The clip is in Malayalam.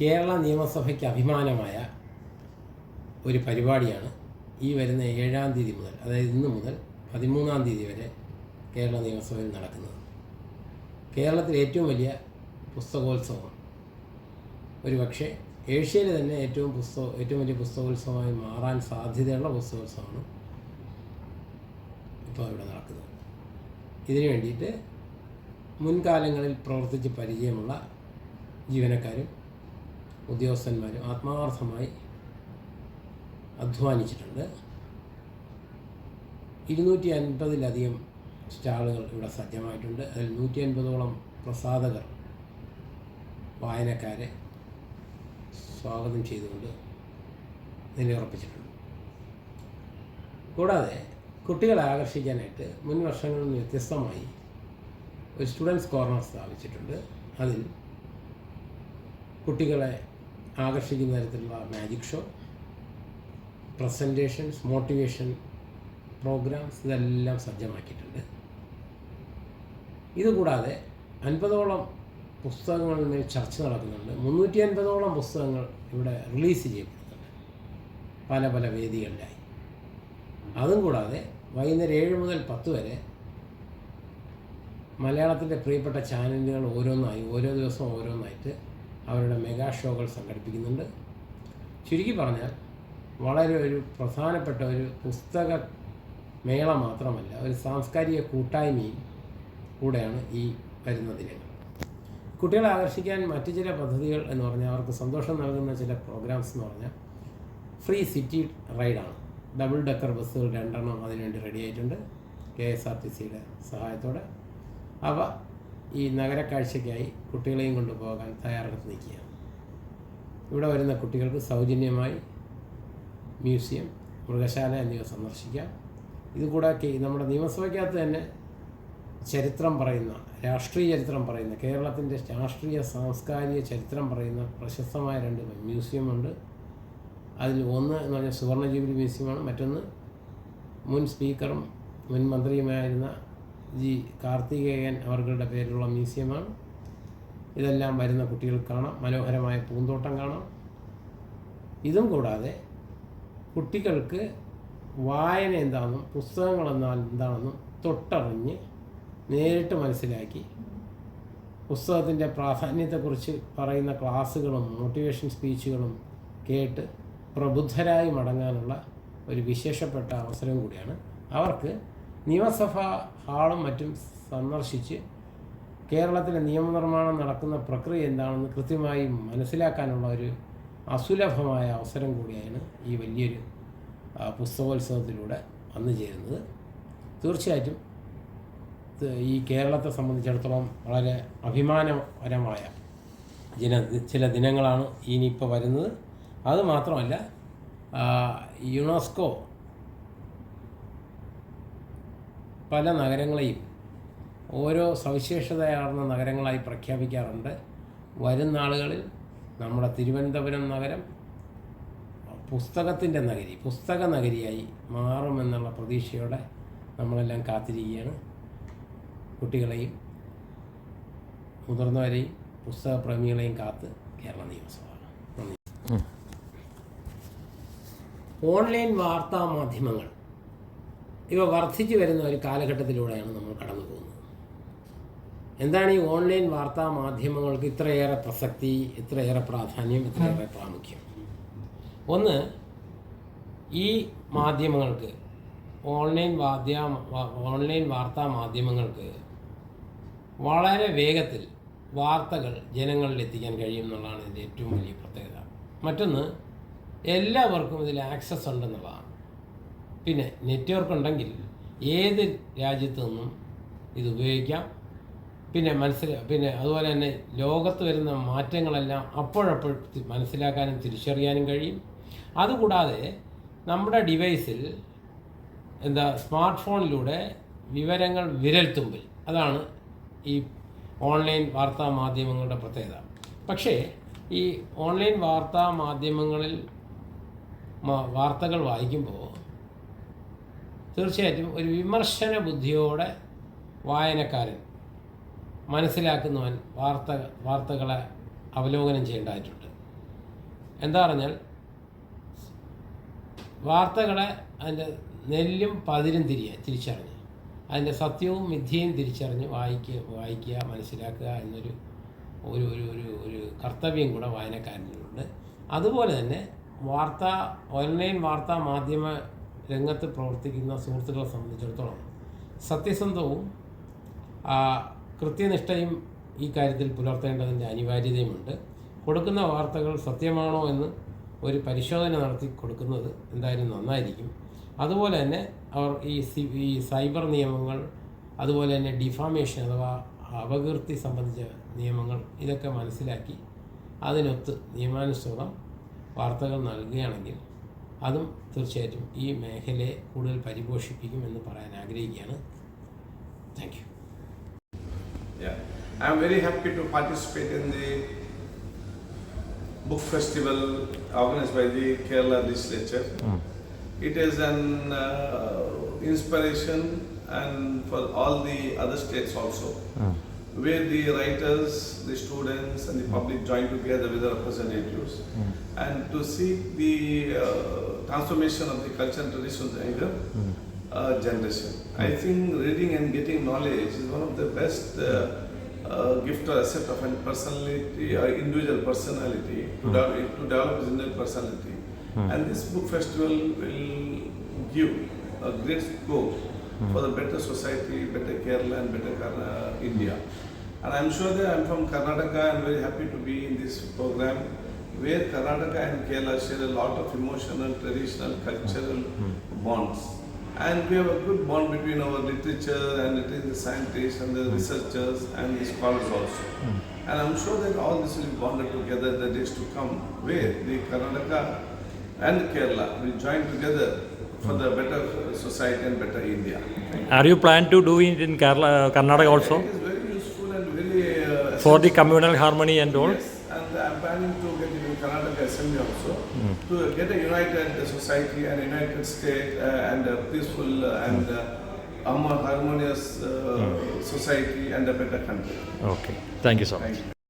കേരള നിയമസഭയ്ക്ക് അഭിമാനമായ ഒരു പരിപാടിയാണ് ഈ വരുന്ന ഏഴാം തീയതി മുതൽ അതായത് ഇന്ന് മുതൽ പതിമൂന്നാം തീയതി വരെ കേരള നിയമസഭയിൽ നടക്കുന്നത്. കേരളത്തിലെ ഏറ്റവും വലിയ പുസ്തകോത്സവമാണ് ഒരു പക്ഷേ ഏഷ്യയിൽ തന്നെ ഏറ്റവും പുസ്തക ഏറ്റവും വലിയ പുസ്തകോത്സവമായി മാറാൻ സാധ്യതയുള്ള പുസ്തകോത്സവമാണ് ഇപ്പോൾ ഇവിടെ നടക്കുന്നത്. ഇതിനു വേണ്ടിയിട്ട് മുൻകാലങ്ങളിൽ പ്രവർത്തിച്ച് പരിചയമുള്ള ജീവനക്കാരും ഉദ്യോഗസ്ഥന്മാരും ആത്മാർത്ഥമായി അധ്വാനിച്ചിട്ടുണ്ട്. ഇരുന്നൂറ്റി അൻപതിലധികം സ്റ്റാളുകൾ ഇവിടെ സജ്ജമായിട്ടുണ്ട്. അതിൽ നൂറ്റി അൻപതോളം പ്രസാധകർ വായനക്കാരെ സ്വാഗതം ചെയ്തുകൊണ്ട് നിലയുറപ്പിച്ചിട്ടുണ്ട്. കൂടാതെ കുട്ടികളെ ആകർഷിക്കാനായിട്ട് മുൻ വർഷങ്ങളിൽ നിന്ന് വ്യത്യസ്തമായി ഒരു സ്റ്റുഡൻസ് കോർണർ സ്ഥാപിച്ചിട്ടുണ്ട്. അതിൽ കുട്ടികളെ ആകർഷിക്കുന്ന തരത്തിലുള്ള magic show presentations motivation programmes ഇതെല്ലാം സജ്ജമാക്കിയിട്ടുണ്ട്. ഇതുകൂടാതെ അൻപതോളം പുസ്തകങ്ങളിൽ മേൽ ചർച്ച നടക്കുന്നുണ്ട്. മുന്നൂറ്റി അൻപതോളം പുസ്തകങ്ങൾ ഇവിടെ റിലീസ് ചെയ്യപ്പെടുന്നുണ്ട്. പല പല വേദികളിലായി. അതും കൂടാതെ വൈകുന്നേരം ഏഴ് മുതൽ പത്ത് വരെ മലയാളത്തിന്റെ പ്രിയപ്പെട്ട ചാനലുകൾ ഓരോന്നായി ഓരോ ദിവസവും ഓരോന്നായിട്ട് അവരുടെ മെഗാ ഷോകൾ സംഘടിപ്പിക്കുന്നുണ്ട്. ചുരുക്കി പറഞ്ഞാൽ വളരെ ഒരു പ്രധാനപ്പെട്ട ഒരു പുസ്തക മേള മാത്രമല്ല ഒരു സാംസ്കാരിക കൂട്ടായ്മയും കൂടെയാണ് ഈ വരുന്ന ദിനങ്ങൾ. കുട്ടികളെ ആകർഷിക്കാൻ മറ്റു ചില പദ്ധതികൾ എന്ന് പറഞ്ഞാൽ അവർക്ക് സന്തോഷം നൽകുന്ന ചില പ്രോഗ്രാംസ് എന്ന് പറഞ്ഞാൽ ഫ്രീ സിറ്റി റൈഡാണ് ഡബിൾ ഡെക്കർ ബസ്സുകൾ രണ്ടെണ്ണം അതിനുവേണ്ടി റെഡി ആയിട്ടുണ്ട്. കെ എസ് ആർ ടി സിയുടെ സഹായത്തോടെ. അവ ഈ നഗരക്കാഴ്ചയ്ക്കായി കുട്ടികളെയും കൊണ്ടുപോകാൻ തയ്യാറെടുത്ത് നിൽക്കുകയാണ്. ഇവിടെ വരുന്ന കുട്ടികൾക്ക് സൗജന്യമായി മ്യൂസിയം മൃഗശാല എന്നിവ സന്ദർശിക്കാം. ഇതുകൂടാതെ നമ്മുടെ നിയമസഭയ്ക്കകത്ത് തന്നെ ചരിത്രം പറയുന്ന രാഷ്ട്രീയ ചരിത്രം പറയുന്ന കേരളത്തിന്റെ രാഷ്ട്രീയ സാംസ്കാരിക ചരിത്രം പറയുന്ന പ്രശസ്തമായ രണ്ട് മ്യൂസിയമുണ്ട്. അതിൽ ഒന്ന് എന്ന് പറഞ്ഞാൽ സുവർണ ജൂബിലി മ്യൂസിയമാണ്. മറ്റൊന്ന് മുൻ സ്പീക്കറും മുൻ മന്ത്രിയുമായിരുന്ന ജി കാർത്തികേയൻ അവരുടെ പേരിലുള്ള മ്യൂസിയമാണ്. ഇതെല്ലാം വരുന്ന കുട്ടികൾക്ക് കാണാം. മനോഹരമായ പൂന്തോട്ടം കാണാം. ഇതും കൂടാതെ കുട്ടികൾക്ക് വായന എന്താണെന്നും പുസ്തകങ്ങൾ എന്നാൽ എന്താണെന്നും തൊട്ടറിഞ്ഞ് നേരിട്ട് മനസ്സിലാക്കി പുസ്തകത്തിന്റെ പ്രാധാന്യത്തെക്കുറിച്ച് പറയുന്ന ക്ലാസ്സുകളും മോട്ടിവേഷൻ സ്പീച്ചുകളും കേട്ട് പ്രബുദ്ധരായി മടങ്ങാനുള്ള ഒരു വിശേഷപ്പെട്ട അവസരം കൂടിയാണ്. അവർക്ക് നിയമസഭാ ഹാളും മറ്റും സന്ദർശിച്ച് കേരളത്തിലെ നിയമനിർമ്മാണം നടക്കുന്ന പ്രക്രിയ എന്താണെന്ന് കൃത്യമായി മനസ്സിലാക്കാനുള്ള ഒരു അസുലഭമായ അവസരം കൂടിയാണ് ഈ വലിയൊരു പുസ്തകോത്സവത്തിലൂടെ വന്നു ചേരുന്നത്. തീർച്ചയായിട്ടും ഈ കേരളത്തെ സംബന്ധിച്ചിടത്തോളം വളരെ അഭിമാനകരമായ ദിന ചില ദിനങ്ങളാണ് ഇനിയിപ്പോൾ വരുന്നത്. അതുമാത്രമല്ല യുണെസ്കോ പല നഗരങ്ങളെയും ഓരോ സവിശേഷതയാർന്ന നഗരങ്ങളായി പ്രഖ്യാപിക്കാറുണ്ട്. വരും നാളുകളിൽ നമ്മുടെ തിരുവനന്തപുരം നഗരം പുസ്തകത്തിന്റെ നഗരി പുസ്തക നഗരിയായി മാറുമെന്നുള്ള പ്രതീക്ഷയോടെ നമ്മളെല്ലാം കാത്തിരിക്കുകയാണ്. കുട്ടികളെയും മുതിർന്നവരെയും പുസ്തകപ്രേമികളെയും കാത്ത് കേരള നിയമസഭ. നന്ദി ഓൺലൈൻ വാർത്താ മാധ്യമങ്ങൾ. ഇവ വർദ്ധിച്ചു വരുന്ന ഒരു കാലഘട്ടത്തിലൂടെയാണ് നമ്മൾ കടന്നു പോകുന്നത്. എന്താണ് ഈ ഓൺലൈൻ വാർത്താ മാധ്യമങ്ങൾക്ക് ഇത്രയേറെ പ്രസക്തി ഇത്രയേറെ പ്രാധാന്യം ഇത്രയേറെ പ്രാമുഖ്യം? ഒന്ന് ഈ മാധ്യമങ്ങൾക്ക് ഓൺലൈൻ വാദ്യ ഓൺലൈൻ വാർത്താ മാധ്യമങ്ങൾക്ക് വളരെ വേഗത്തിൽ വാർത്തകൾ ജനങ്ങളിൽ എത്തിക്കാൻ കഴിയും എന്നുള്ളതാണ് ഇതിന്റെ ഏറ്റവും വലിയ പ്രത്യേകത. മറ്റൊന്ന് എല്ലാവർക്കും ഇതിൽ ആക്സസ് ഉണ്ടെന്നുള്ളതാണ്. പിന്നെ നെറ്റ്വർക്ക് ഉണ്ടെങ്കിൽ ഏത് രാജ്യത്തു നിന്നും ഇത് ഉപയോഗിക്കാം? പിന്നെ മനസ്സിലാ പിന്നെ അതുപോലെ തന്നെ ലോകത്ത് വരുന്ന മാറ്റങ്ങളെല്ലാം അപ്പോഴപ്പോൾ മനസ്സിലാക്കാനും തിരിച്ചറിയാനും കഴിയും. അതുകൂടാതെ നമ്മുടെ ഡിവൈസിൽ എന്താ സ്മാർട്ട് ഫോണിലൂടെ വിവരങ്ങൾ വിരൽത്തുമ്പിൽ. അതാണ് ഈ ഓൺലൈൻ വാർത്താ മാധ്യമങ്ങളുടെ പ്രത്യേകത. പക്ഷേ ഈ ഓൺലൈൻ വാർത്താ മാധ്യമങ്ങളിൽ വാർത്തകൾ വായിക്കുമ്പോൾ തീർച്ചയായിട്ടും ഒരു വിമർശന ബുദ്ധിയോടെ വായനക്കാരൻ മനസ്സിലാക്കുന്നവൻ വാർത്ത വാർത്തകളെ അവലോകനം ചെയ്യേണ്ടതായിട്ടുണ്ട്. എന്താ പറഞ്ഞാൽ വാർത്തകളെ അതിന്റെ നെല്ലും പതിരും തിരിയുക തിരിച്ചറിഞ്ഞ്. അതിന്റെ സത്യവും മിഥ്യയും തിരിച്ചറിഞ്ഞ് വായിക്കുക വായിക്കുക മനസ്സിലാക്കുക എന്നൊരു ഒരു ഒരു ഒരു ഒരു കർത്തവ്യം കൂടെ വായനക്കാരനുണ്ട് അതുപോലെ തന്നെ വാർത്താ ഓൺലൈൻ വാർത്താ മാധ്യമ രംഗത്ത് പ്രവർത്തിക്കുന്ന സുഹൃത്തുക്കളെ സംബന്ധിച്ചിടത്തോളം സത്യസന്ധവും കൃത്യനിഷ്ഠയും ഈ കാര്യത്തിൽ പുലർത്തേണ്ടതിന്റെ അനിവാര്യതയുമുണ്ട്. കൊടുക്കുന്ന വാർത്തകൾ സത്യമാണോ എന്ന് ഒരു പരിശോധന നടത്തി കൊടുക്കുന്നത് എന്തായാലും നന്നായിരിക്കും. അതുപോലെ തന്നെ അവർ ഈ ഈ സൈബർ നിയമങ്ങൾ അതുപോലെ തന്നെ ഡിഫാമേഷൻ അഥവാ അപകീർത്തി സംബന്ധിച്ച നിയമങ്ങൾ ഇതൊക്കെ മനസ്സിലാക്കി അതിനൊത്ത് നിയമാനുസൃതം വാർത്തകൾ നൽകുകയാണെങ്കിൽ അതും തീർച്ചയായിട്ടും ഈ മേഖലയെ കൂടുതൽ പരിപോഷിപ്പിക്കും എന്ന് പറയാൻ ആഗ്രഹിക്കുകയാണ്. Thank you I am very happy to participate in the book festival organise by the Kerala literature it is an inspiration and for all the other states also where the writers, the students, and the public join together with the representatives, and to see the uh, transformation of the culture and traditions in the uh, generation. I think reading and getting knowledge is one of the best uh, uh, gift or asset of a personality or individual personality to, develop, to develop his individual personality. And this book festival will give a great scope for the better society, better Kerala and better Karna- India. And I'm sure that I'm from Karnataka. I'm very happy to be in this program where Karnataka and Kerala share a lot of emotional, traditional, cultural mm-hmm. bonds. And we have a good bond between our literature and between the scientists and the mm-hmm. researchers and the scholars also. Mm-hmm. And I'm sure that all this will be bonded together in the days to come, where the Karnataka and Kerala will join together for the better society and better India. Are you plan to do it in Kerala, Karnataka also It is very useful and very uh, for the communal harmony and all? Yes, and I'm planning to get it in Karnataka Assembly also to get a united society and united state uh, and a peaceful uh, and uh, harmonious uh, society and a better country. Okay. Thank you so much.